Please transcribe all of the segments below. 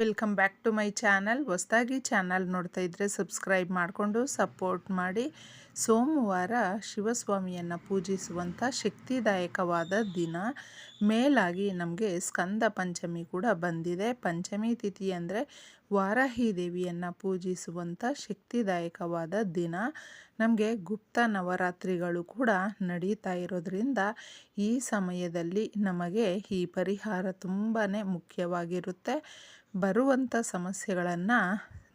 Welcome back to my channel ಹೊಸದಾಗಿ channel ನೋಡ್ತಾ ಇದ್ದರೆ ಸಬ್ಸ್ಕ್ರೈಬ್ ಮಾಡಿಕೊಂಡು ಸಪೋರ್ಟ್ ಮಾಡಿ. ಸೋಮವಾರ ಶಿವಸ್ವಾಮಿಯನ್ನು ಪೂಜಿಸುವಂಥ ಶಕ್ತಿದಾಯಕವಾದ ದಿನ. ಮೇಲಾಗಿ ನಮಗೆ ಸ್ಕಂದ ಪಂಚಮಿ ಕೂಡ ಬಂದಿದೆ. ಪಂಚಮಿ ತಿಥಿ ಅಂದರೆ ವಾರಾಹಿ ದೇವಿಯನ್ನು ಪೂಜಿಸುವಂಥ ಶಕ್ತಿದಾಯಕವಾದ ದಿನ. ನಮಗೆ ಗುಪ್ತ ನವರಾತ್ರಿಗಳು ಕೂಡ ನಡೀತಾ ಇರೋದ್ರಿಂದ ಈ ಸಮಯದಲ್ಲಿ ನಮಗೆ ಈ ಪರಿಹಾರ ತುಂಬಾ ಮುಖ್ಯವಾಗಿರುತ್ತೆ. ಬರುವಂಥ ಸಮಸ್ಯೆಗಳನ್ನು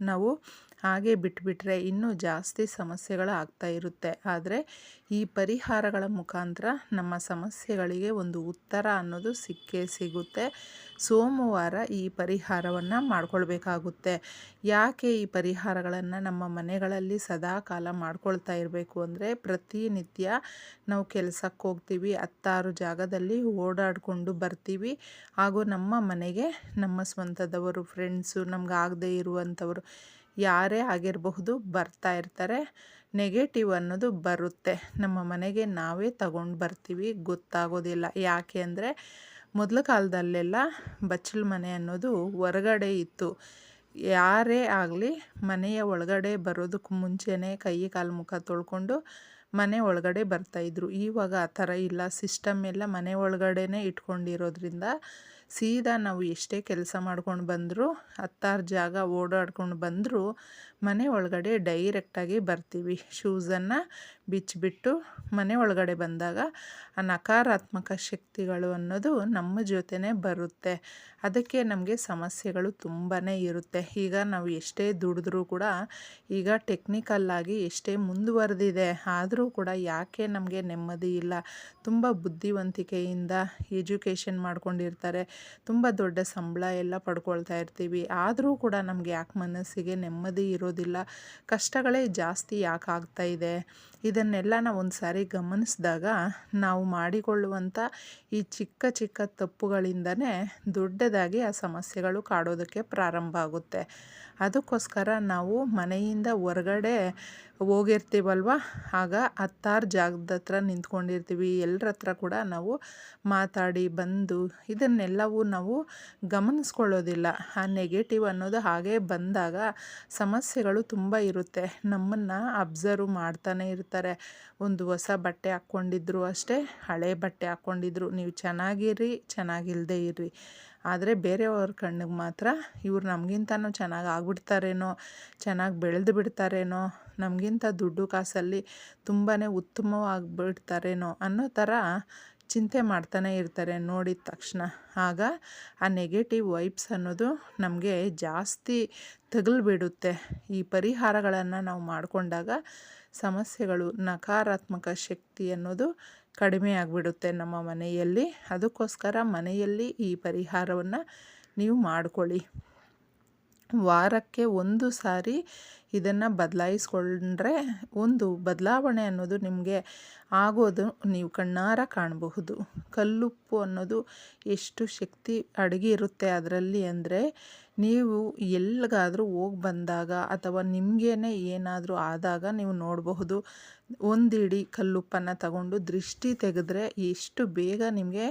ನಾವು ಹಾಗೆ ಬಿಟ್ಬಿಟ್ರೆ ಇನ್ನೂ ಜಾಸ್ತಿ ಸಮಸ್ಯೆಗಳು ಆಗ್ತಾ ಇರುತ್ತೆ. ಆದರೆ ಈ ಪರಿಹಾರಗಳ ಮುಖಾಂತರ ನಮ್ಮ ಸಮಸ್ಯೆಗಳಿಗೆ ಒಂದು ಉತ್ತರ ಅನ್ನೋದು ಸಿಕ್ಕೇ ಸಿಗುತ್ತೆ. ಸೋಮವಾರ ಈ ಪರಿಹಾರವನ್ನು ಮಾಡಿಕೊಳ್ಬೇಕಾಗುತ್ತೆ. ಯಾಕೆ ಈ ಪರಿಹಾರಗಳನ್ನು ನಮ್ಮ ಮನೆಗಳಲ್ಲಿ ಸದಾ ಕಾಲ ಮಾಡ್ಕೊಳ್ತಾ ಇರಬೇಕು ಅಂದರೆ ಪ್ರತಿನಿತ್ಯ ನಾವು ಕೆಲಸಕ್ಕೆ ಹೋಗ್ತೀವಿ, ಹತ್ತಾರು ಜಾಗದಲ್ಲಿ ಓಡಾಡಿಕೊಂಡು ಬರ್ತೀವಿ. ಹಾಗೂ ನಮ್ಮ ಮನೆಗೆ ನಮ್ಮ ಸ್ವಂತದವರು ಫ್ರೆಂಡ್ಸು ನಮ್ಗೆ ಆಗದೇ ಇರುವಂಥವರು ಯಾರೇ ಆಗಿರಬಹುದು ಬರ್ತಾ ಇರ್ತಾರೆ. ನೆಗೆಟಿವ್ ಅನ್ನೋದು ಬರುತ್ತೆ. ನಮ್ಮ ಮನೆಗೆ ನಾವೇ ತಗೊಂಡು ಬರ್ತೀವಿ. ಗೊತ್ತಾಗೋದಿಲ್ಲ. ಯಾಕೆ ಅಂದರೆ ಮೊದಲ ಕಾಲದಲ್ಲೆಲ್ಲ ಬಚ್ಚಲು ಮನೆ ಅನ್ನೋದು ಹೊರಗಡೆ ಇತ್ತು. ಯಾರೇ ಆಗಲಿ ಮನೆಯ ಒಳಗಡೆ ಬರೋದಕ್ಕೆ ಮುಂಚೆನೇ ಕೈ ಕಾಲು ಮುಖ ತೊಳ್ಕೊಂಡು ಮನೆ ಒಳಗಡೆ ಬರ್ತಾಯಿದ್ರು ಇವಾಗ ಆ ಥರ ಇಲ್ಲ. ಸಿಸ್ಟಮ್ ಎಲ್ಲ ಮನೆ ಒಳಗಡೆನೇ ಇಟ್ಕೊಂಡಿರೋದ್ರಿಂದ ಸೀದಾ ನಾವು ಎಷ್ಟೇ ಕೆಲಸ ಮಾಡ್ಕೊಂಡು ಬಂದರೂ ಹತ್ತಾರು ಜಾಗ ಓಡಾಡ್ಕೊಂಡು ಬಂದರೂ ಮನೆ ಒಳಗಡೆ ಡೈರೆಕ್ಟಾಗಿ ಬರ್ತೀವಿ. ಶೂಸನ್ನು ಬಿಚ್ಚಿಬಿಟ್ಟು ಮನೆ ಒಳಗಡೆ ಬಂದಾಗ ಆ ನಕಾರಾತ್ಮಕ ಶಕ್ತಿಗಳು ಅನ್ನೋದು ನಮ್ಮ ಜೊತೆನೇ ಬರುತ್ತೆ. ಅದಕ್ಕೆ ನಮಗೆ ಸಮಸ್ಯೆಗಳು ತುಂಬಾ ಇರುತ್ತೆ. ಈಗ ನಾವು ಎಷ್ಟೇ ದುಡಿದ್ರೂ ಕೂಡ ಈಗ ಟೆಕ್ನಿಕಲ್ಲಾಗಿ ಎಷ್ಟೇ ಮುಂದುವರೆದಿದೆ, ಆದರೂ ಕೂಡ ಯಾಕೆ ನಮಗೆ ನೆಮ್ಮದಿ ಇಲ್ಲ? ತುಂಬ ಬುದ್ಧಿವಂತಿಕೆಯಿಂದ ಎಜುಕೇಷನ್ ಮಾಡ್ಕೊಂಡಿರ್ತಾರೆ. ತುಂಬ ದೊಡ್ಡ ಸಂಬಳ ಎಲ್ಲ ಪಡ್ಕೊಳ್ತಾ ಇರ್ತೀವಿ. ಆದರೂ ಕೂಡ ನಮಗೆ ಯಾಕೆ ಮನಸ್ಸಿಗೆ ನೆಮ್ಮದಿ ಇರೋದಿಲ್ಲ ಕಷ್ಟಗಳೇ ಜಾಸ್ತಿ ಯಾಕೆ ಆಗ್ತಾ ಇದೆ? ಇದನ್ನೆಲ್ಲ ನಾವು ಒಂದು ಸಾರಿ ಗಮನಿಸಿದಾಗ ನಾವು ಮಾಡಿಕೊಳ್ಳುವಂಥ ಈ ಚಿಕ್ಕ ಚಿಕ್ಕ ತಪ್ಪುಗಳಿಂದನೇ ದೊಡ್ಡದಾಗಿ ಆ ಸಮಸ್ಯೆಗಳು ಕಾಡೋದಕ್ಕೆ ಪ್ರಾರಂಭ ಆಗುತ್ತೆ. ಅದಕ್ಕೋಸ್ಕರ ನಾವು ಮನೆಯಿಂದ ಹೊರಗಡೆ ಹೋಗಿರ್ತೀವಲ್ವ? ಆಗ ಹತ್ತಾರು ಜಾಗದ ಹತ್ರ ನಿಂತ್ಕೊಂಡಿರ್ತೀವಿ. ಎಲ್ಲರ ಹತ್ರ ಕೂಡ ನಾವು ಮಾತಾಡಿ ಬಂದು ಇದನ್ನೆಲ್ಲವೂ ನಾವು ಗಮನಿಸ್ಕೊಳ್ಳೋದಿಲ್ಲ. ಆ ನೆಗೆಟಿವ್ ಅನ್ನೋದು ಹಾಗೆ ಬಂದಾಗ ಸಮಸ್ಯೆಗಳು ತುಂಬ ಇರುತ್ತೆ. ನಮ್ಮನ್ನು ಅಬ್ಸರ್ವ್ ಮಾಡ್ತಾನೆ ಇರ್ತಾರೆ. ಒಂದು ಹೊಸ ಬಟ್ಟೆ ಹಾಕ್ಕೊಂಡಿದ್ರು ಅಷ್ಟೇ, ಹಳೆ ಬಟ್ಟೆ ಹಾಕ್ಕೊಂಡಿದ್ರು. ನೀವು ಚೆನ್ನಾಗಿರಿ ಚೆನ್ನಾಗಿಲ್ಲದೆ ಇರ್ರಿ. ಆದರೆ ಬೇರೆಯವ್ರ ಕಣ್ಣಿಗೆ ಮಾತ್ರ ಇವ್ರು ನಮಗಿಂತನೂ ಚೆನ್ನಾಗಿ ಆಗ್ಬಿಡ್ತಾರೇನೋ, ಚೆನ್ನಾಗಿ ಬೆಳೆದು ಬಿಡ್ತಾರೇನೋ, ನಮಗಿಂತ ದುಡ್ಡು ಕಾಸಲ್ಲಿ ತುಂಬಾ ಉತ್ತಮವಾಗಿಬಿಡ್ತಾರೇನೋ ಅನ್ನೋ ಥರ ಚಿಂತೆ ಮಾಡ್ತಾನೆ ಇರ್ತಾರೆ ನೋಡಿದ ತಕ್ಷಣ. ಆಗ ಆ ನೆಗೆಟಿವ್ ವೈಬ್ಸ್ ಅನ್ನೋದು ನಮಗೆ ಜಾಸ್ತಿ ತಗಲ್ಬಿಡುತ್ತೆ. ಈ ಪರಿಹಾರಗಳನ್ನು ನಾವು ಮಾಡಿಕೊಂಡಾಗ ಸಮಸ್ಯೆಗಳು, ನಕಾರಾತ್ಮಕ ಶಕ್ತಿ ಅನ್ನೋದು ಕಡಿಮೆ ಆಗಿಬಿಡುತ್ತೆ ನಮ್ಮ ಮನೆಯಲ್ಲಿ. ಅದಕ್ಕೋಸ್ಕರ ಮನೆಯಲ್ಲಿ ಈ ಪರಿಹಾರವನ್ನು ನೀವು ಮಾಡ್ಕೊಳ್ಳಿ. ವಾರಕ್ಕೆ ಒಂದು ಸಾರಿ ಇದನ್ನು ಬದಲಾಯಿಸ್ಕೊಂಡ್ರೆ ಒಂದು ಬದಲಾವಣೆ ಅನ್ನೋದು ನಿಮಗೆ ಆಗೋದು ನೀವು ಕಣ್ಣಾರ ಕಾಣಬಹುದು. ಕಲ್ಲುಪ್ಪು ಅನ್ನೋದು ಎಷ್ಟು ಶಕ್ತಿ ಅಡುಗೆ ಇರುತ್ತೆ ಅದರಲ್ಲಿ ಅಂದರೆ ನೀವು ಎಲ್ಲಿಗಾದರೂ ಹೋಗಿ ಬಂದಾಗ ಅಥವಾ ನಿಮಗೇನೆ ಏನಾದರೂ ಆದಾಗ ನೀವು ನೋಡಬಹುದು. ಒಂದಿಡಿ ಕಲ್ಲುಪ್ಪನ್ನು ತಗೊಂಡು ದೃಷ್ಟಿ ತೆಗೆದ್ರೆ ಎಷ್ಟು ಬೇಗ ನಿಮಗೆ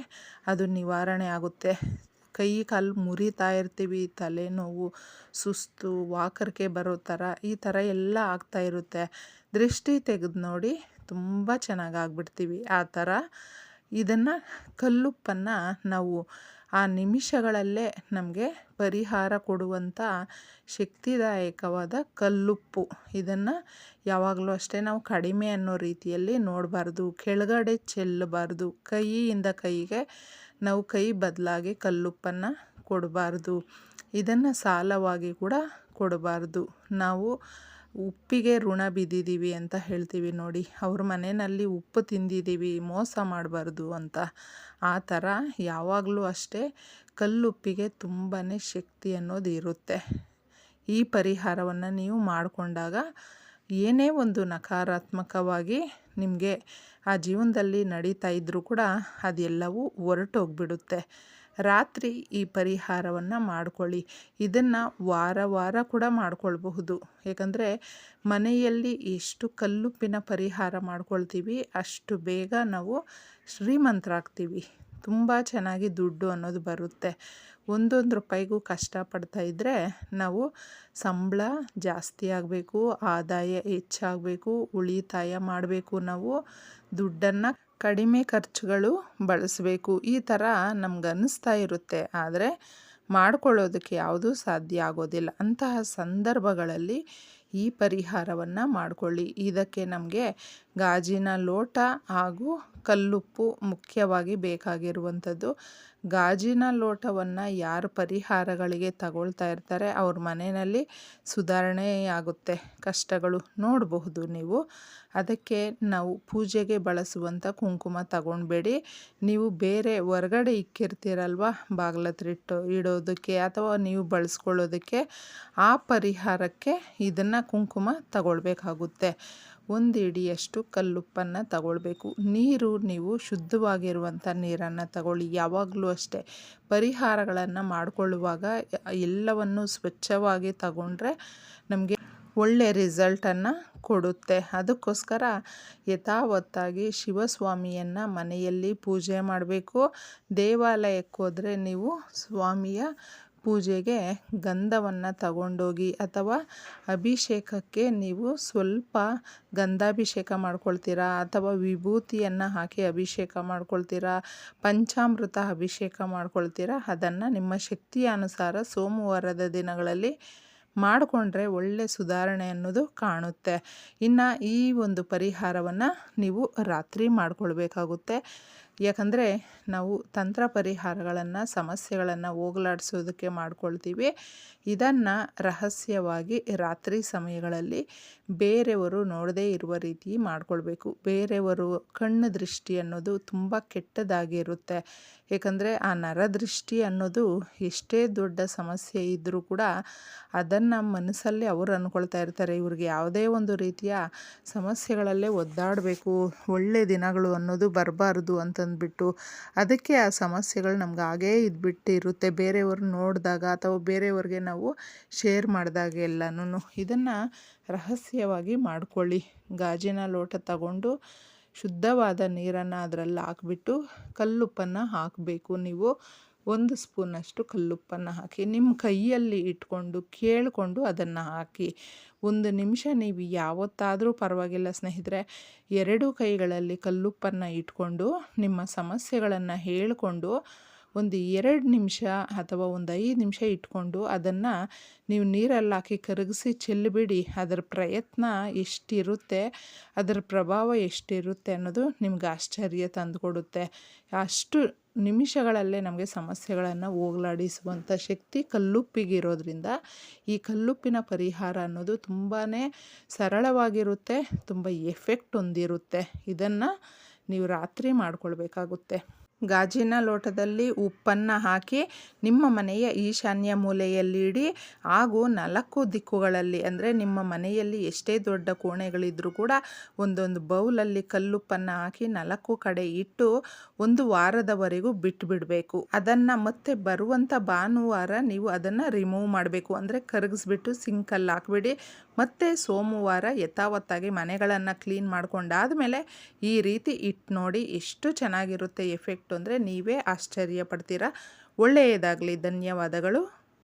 ಅದು ನಿವಾರಣೆ ಆಗುತ್ತೆ. ಕೈ ಕಾಲು ಮುರಿತಾ ಇರ್ತೀವಿ, ತಲೆನೋವು, ಸುಸ್ತು, ವಾಕರಿಕೆ ಬರೋ ಥರ ಈ ಥರ ಎಲ್ಲ ಆಗ್ತಾ ಇರುತ್ತೆ. ದೃಷ್ಟಿ ತೆಗೆದು ನೋಡಿ ತುಂಬ ಚೆನ್ನಾಗಿ ಆಗ್ಬಿಡ್ತೀವಿ. ಆ ಥರ ಇದನ್ನು ಕಲ್ಲುಪ್ಪನ್ನು ನಾವು ಆ ನಿಮಿಷಗಳಲ್ಲೇ ನಮಗೆ ಪರಿಹಾರ ಕೊಡುವಂಥ ಶಕ್ತಿದಾಯಕವಾದ ಕಲ್ಲುಪ್ಪು. ಇದನ್ನು ಯಾವಾಗಲೂ ಅಷ್ಟೇ ನಾವು ಕಡಿಮೆ ಅನ್ನೋ ರೀತಿಯಲ್ಲಿ ನೋಡಬಾರ್ದು. ಕೆಳಗಡೆ ಚೆಲ್ಲಬಾರ್ದು. ಕೈಯಿಂದ ಕೈಗೆ ನಾವು ಕೈ ಬದಲಾಗಿ ಕಲ್ಲುಪ್ಪನ್ನು ಕೊಡಬಾರ್ದು. ಇದನ್ನು ಸಾಲವಾಗಿ ಕೂಡ ಕೊಡಬಾರ್ದು. ನಾವು ಉಪ್ಪಿಗೆ ಋಣ ಬಿದ್ದಿದ್ದೀವಿ ಅಂತ ಹೇಳ್ತೀವಿ ನೋಡಿ. ಅವ್ರ ಮನೆಯಲ್ಲಿ ಉಪ್ಪು ತಿಂದಿದ್ದೀವಿ ಮೋಸ ಮಾಡಬಾರ್ದು ಅಂತ. ಆ ಥರ ಯಾವಾಗಲೂ ಅಷ್ಟೇ ಕಲ್ಲುಪ್ಪಿಗೆ ತುಂಬಾ ಶಕ್ತಿ ಅನ್ನೋದು ಇರುತ್ತೆ. ಈ ಪರಿಹಾರವನ್ನು ನೀವು ಮಾಡಿಕೊಂಡಾಗ ಏನೇ ಒಂದು ನಕಾರಾತ್ಮಕವಾಗಿ ನಿಮಗೆ ಆ ಜೀವನದಲ್ಲಿ ನಡೀತಾ ಇದ್ದರೂ ಕೂಡ ಅದೆಲ್ಲವೂ ಹೊರಟೋಗ್ಬಿಡುತ್ತೆ. ರಾತ್ರಿ ಈ ಪರಿಹಾರವನ್ನು ಮಾಡ್ಕೊಳ್ಳಿ. ಇದನ್ನು ವಾರ ವಾರ ಕೂಡ ಮಾಡಿಕೊಳ್ಬಹುದು. ಏಕೆಂದರೆ ಮನೆಯಲ್ಲಿ ಎಷ್ಟು ಕಲ್ಲುಪ್ಪಿನ ಪರಿಹಾರ ಮಾಡ್ಕೊಳ್ತೀವಿ, ಅಷ್ಟು ಬೇಗ ನಾವು ಶ್ರೀಮಂತರಾಗ್ತೀವಿ. ತುಂಬ ಚೆನ್ನಾಗಿ ದುಡ್ಡು ಅನ್ನೋದು ಬರುತ್ತೆ. ಒಂದೊಂದು ರೂಪಾಯಿಗೂ ಕಷ್ಟಪಡ್ತಾ ಇದ್ದರೆ ನಾವು ಸಂಬಳ ಜಾಸ್ತಿ ಆಗಬೇಕು, ಆದಾಯ ಹೆಚ್ಚಾಗಬೇಕು, ಉಳಿತಾಯ ಮಾಡಬೇಕು ನಾವು. ದುಡ್ಡನ್ನು ಕಡಿಮೆ ಖರ್ಚುಗಳು ಬಳಸಬೇಕು. ಈ ಥರ ನಮ್ಗೆ ಅನ್ನಿಸ್ತಾ ಇರುತ್ತೆ. ಆದರೆ ಮಾಡ್ಕೊಳ್ಳೋದಕ್ಕೆ ಯಾವುದೂ ಸಾಧ್ಯ ಆಗೋದಿಲ್ಲ. ಅಂತಹ ಸಂದರ್ಭಗಳಲ್ಲಿ ಈ ಪರಿಹಾರವನ್ನು ಮಾಡಿಕೊಳ್ಳಿ. ಇದಕ್ಕೆ ನಮಗೆ ಗಾಜಿನ ಲೋಟ ಹಾಗೂ ಕಲ್ಲುಪ್ಪು ಮುಖ್ಯವಾಗಿ ಬೇಕಾಗಿರುವಂಥದ್ದು. ಗಾಜಿನ ಲೋಟವನ್ನು ಯಾರು ಪರಿಹಾರಗಳಿಗೆ ತಗೊಳ್ತಾ ಇರ್ತಾರೆ ಅವ್ರ ಮನೆಯಲ್ಲಿ ಸುಧಾರಣೆ ಆಗುತ್ತೆ ಕಷ್ಟಗಳು ನೋಡಬಹುದು ನೀವು. ಅದಕ್ಕೆ ನಾವು ಪೂಜೆಗೆ ಬಳಸುವಂಥ ಕುಂಕುಮ ತಗೊಳ್ಬೇಡಿ ನೀವು ಬೇರೆ ಹೊರಗಡೆ ಇಕ್ಕಿರ್ತೀರಲ್ವ? ಬಾಗ್ಲತ್ರ ಇಟ್ಟು ಇಡೋದಕ್ಕೆ ಅಥವಾ ನೀವು ಬಳಸ್ಕೊಳ್ಳೋದಕ್ಕೆ ಆ ಪರಿಹಾರಕ್ಕೆ ಇದನ್ನು ಕುಂಕುಮ ತಗೊಳ್ಬೇಕಾಗುತ್ತೆ. ಒಂದು ಇಡಿಯಷ್ಟು ಕಲ್ಲುಪ್ಪನ್ನು ತಗೊಳ್ಬೇಕು. ನೀರು ನೀವು ಶುದ್ಧವಾಗಿರುವಂಥ ನೀರನ್ನು ತಗೊಳ್ಳಿ. ಯಾವಾಗಲೂ ಅಷ್ಟೇ. ಪರಿಹಾರಗಳನ್ನು ಮಾಡಿಕೊಳ್ಳುವಾಗ ಎಲ್ಲವನ್ನು ಸ್ವಚ್ಛವಾಗಿ ತಗೊಂಡ್ರೆ ನಮಗೆ ಒಳ್ಳೆ ರಿಸಲ್ಟನ್ನು ಕೊಡುತ್ತೆ. ಅದಕ್ಕೋಸ್ಕರ ಯಥಾವತ್ತಾಗಿ ಶಿವಸ್ವಾಮಿಯನ್ನು ಮನೆಯಲ್ಲಿ ಪೂಜೆ ಮಾಡಬೇಕು. ದೇವಾಲಯಕ್ಕೆ ಹೋದರೆ ನೀವು ಸ್ವಾಮಿಯ ಪೂಜೆಗೆ ಗಂಧವನ್ನು ತಗೊಂಡೋಗಿ ಅಥವಾ ಅಭಿಷೇಕಕ್ಕೆ ನೀವು ಸ್ವಲ್ಪ ಗಂಧಾಭಿಷೇಕ ಮಾಡ್ಕೊಳ್ತೀರಾ ಅಥವಾ ವಿಭೂತಿಯನ್ನು ಹಾಕಿ ಅಭಿಷೇಕ ಮಾಡ್ಕೊಳ್ತೀರಾ, ಪಂಚಾಮೃತ ಅಭಿಷೇಕ ಮಾಡ್ಕೊಳ್ತೀರಾ, ಅದನ್ನು ನಿಮ್ಮ ಶಕ್ತಿಯ ಅನುಸಾರ ಸೋಮವಾರದ ದಿನಗಳಲ್ಲಿ ಮಾಡಿಕೊಂಡ್ರೆ ಒಳ್ಳೆ ಸುಧಾರಣೆ ಅನ್ನೋದು ಕಾಣುತ್ತೆ. ಇನ್ನು ಈ ಒಂದು ಪರಿಹಾರವನ್ನು ನೀವು ರಾತ್ರಿ ಮಾಡಿಕೊಳ್ಬೇಕಾಗುತ್ತೆ. ಯಾಕಂದರೆ ನಾವು ತಂತ್ರ ಪರಿಹಾರಗಳನ್ನು ಸಮಸ್ಯೆಗಳನ್ನು ಹೋಗಲಾಡಿಸೋದಕ್ಕೆ ಮಾಡ್ಕೊಳ್ತೀವಿ. ಇದನ್ನು ರಹಸ್ಯವಾಗಿ ರಾತ್ರಿ ಸಮಯಗಳಲ್ಲಿ ಬೇರೆಯವರು ನೋಡದೇ ಇರುವ ರೀತಿ ಮಾಡಿಕೊಳ್ಬೇಕು. ಬೇರೆಯವರು ಕಣ್ಣು ದೃಷ್ಟಿ ಅನ್ನೋದು ತುಂಬ ಕೆಟ್ಟದಾಗಿರುತ್ತೆ. ಏಕೆಂದರೆ ಆ ನರದೃಷ್ಟಿ ಅನ್ನೋದು ಎಷ್ಟೇ ದೊಡ್ಡ ಸಮಸ್ಯೆ ಇದ್ದರೂ ಕೂಡ ಅದನ್ನು ಮನಸ್ಸಲ್ಲಿ ಅವರು ಅಂದ್ಕೊಳ್ತಾ ಇರ್ತಾರೆ. ಇವ್ರಿಗೆ ಯಾವುದೇ ಒಂದು ರೀತಿಯ ಸಮಸ್ಯೆಗಳಲ್ಲೇ ಒದ್ದಾಡಬೇಕು. ಒಳ್ಳೆ ದಿನಗಳು ಅನ್ನೋದು ಬರಬಾರ್ದು ಅಂತಂದ್ಬಿಟ್ಟು ಅದಕ್ಕೆ ಆ ಸಮಸ್ಯೆಗಳು ನಮ್ಗೆ ಹಾಗೇ ಇದ್ಬಿಟ್ಟು ಇರುತ್ತೆ ಬೇರೆಯವ್ರು ನೋಡಿದಾಗ ಅಥವಾ ಬೇರೆಯವ್ರಿಗೆ ನಾವು ಶೇರ್ ಮಾಡಿದಾಗ ಎಲ್ಲನೂ ಇದನ್ನು ರಹಸ್ಯವಾಗಿ ಮಾಡಿಕೊಳ್ಳಿ. ಗಾಜಿನ ಲೋಟ ತಗೊಂಡು ಶುದ್ಧವಾದ ನೀರನ್ನು ಅದರಲ್ಲಿ ಹಾಕ್ಬಿಟ್ಟು ಕಲ್ಲುಪ್ಪನ್ನು ಹಾಕಬೇಕು. ನೀವು ಒಂದು ಸ್ಪೂನಷ್ಟು ಕಲ್ಲುಪ್ಪನ್ನು ಹಾಕಿ, ನಿಮ್ಮ ಕೈಯಲ್ಲಿ ಇಟ್ಕೊಂಡು ಕೇಳಿಕೊಂಡು ಅದನ್ನು ಹಾಕಿ. ಒಂದು ನಿಮಿಷ ನೀವು ಯಾವತ್ತಾದರೂ ಪರವಾಗಿಲ್ಲ ಸ್ನೇಹಿತರೆ, ಎರಡು ಕೈಗಳಲ್ಲಿ ಕಲ್ಲುಪ್ಪನ್ನು ಇಟ್ಕೊಂಡು ನಿಮ್ಮ ಸಮಸ್ಯೆಗಳನ್ನು ಹೇಳಿಕೊಂಡು ಒಂದು ಎರಡು ನಿಮಿಷ ಅಥವಾ ಒಂದು ಐದು ನಿಮಿಷ ಇಟ್ಕೊಂಡು ಅದನ್ನು ನೀವು ನೀರಲ್ಲಿ ಹಾಕಿ ಕರಗಿಸಿ ಚೆಲ್ಲಿಬಿಡಿ. ಅದರ ಪ್ರಯತ್ನ ಎಷ್ಟಿರುತ್ತೆ, ಅದರ ಪ್ರಭಾವ ಎಷ್ಟಿರುತ್ತೆ ಅನ್ನೋದು ನಿಮ್ಗೆ ಆಶ್ಚರ್ಯ ತಂದುಕೊಡುತ್ತೆ. ಅಷ್ಟು ನಿಮಿಷಗಳಲ್ಲೇ ನಮಗೆ ಸಮಸ್ಯೆಗಳನ್ನು ಹೋಗಲಾಡಿಸುವಂಥ ಶಕ್ತಿ ಕಲ್ಲುಪ್ಪಿಗಿರೋದ್ರಿಂದ ಈ ಕಲ್ಲುಪ್ಪಿನ ಪರಿಹಾರ ಅನ್ನೋದು ತುಂಬಾ ಸರಳವಾಗಿರುತ್ತೆ, ತುಂಬ ಎಫೆಕ್ಟ್ ಹೊಂದಿರುತ್ತೆ. ಇದನ್ನು ನೀವು ರಾತ್ರಿ ಮಾಡ್ಕೊಳ್ಬೇಕಾಗುತ್ತೆ. ಗಾಜಿನ ಲೋಟದಲ್ಲಿ ಉಪ್ಪನ್ನು ಹಾಕಿ ನಿಮ್ಮ ಮನೆಯ ಈಶಾನ್ಯ ಮೂಲೆಯಲ್ಲಿ ಇಡಿ ಹಾಗೂ ನಾಲ್ಕು ದಿಕ್ಕುಗಳಲ್ಲಿ, ಅಂದರೆ ನಿಮ್ಮ ಮನೆಯಲ್ಲಿ ಎಷ್ಟೇ ದೊಡ್ಡ ಕೋಣೆಗಳಿದ್ದರೂ ಕೂಡ ಒಂದೊಂದು ಬೌಲಲ್ಲಿ ಕಲ್ಲುಪ್ಪನ್ನು ಹಾಕಿ ನಾಲ್ಕು ಕಡೆ ಇಟ್ಟು ಒಂದು ವಾರದವರೆಗೂ ಬಿಟ್ಟುಬಿಡಬೇಕು ಅದನ್ನು ಮತ್ತೆ ಬರುವಂಥ ಭಾನುವಾರ ನೀವು ಅದನ್ನು ರಿಮೂವ್ ಮಾಡಬೇಕು. ಅಂದರೆ ಕರಗಿಸ್ಬಿಟ್ಟು ಸಿಂಕಲ್ಲಿ ಹಾಕ್ಬಿಡಿ. ಮತ್ತೆ ಸೋಮವಾರ ಯಥಾವತ್ತಾಗಿ ಮನೆಗಳನ್ನು ಕ್ಲೀನ್ ಮಾಡ್ಕೊಂಡಾದಮೇಲೆ ಈ ರೀತಿ ಇಟ್ಟು ನೋಡಿ ಎಷ್ಟು ಚೆನ್ನಾಗಿರುತ್ತೆ ಎಫೆಕ್ಟ್ ಅಂದರೆ ನೀವೇ ಆಶ್ಚರ್ಯ ಪಡ್ತೀರಾ ಒಳ್ಳೆಯದಾಗಲಿ. ಧನ್ಯವಾದಗಳು.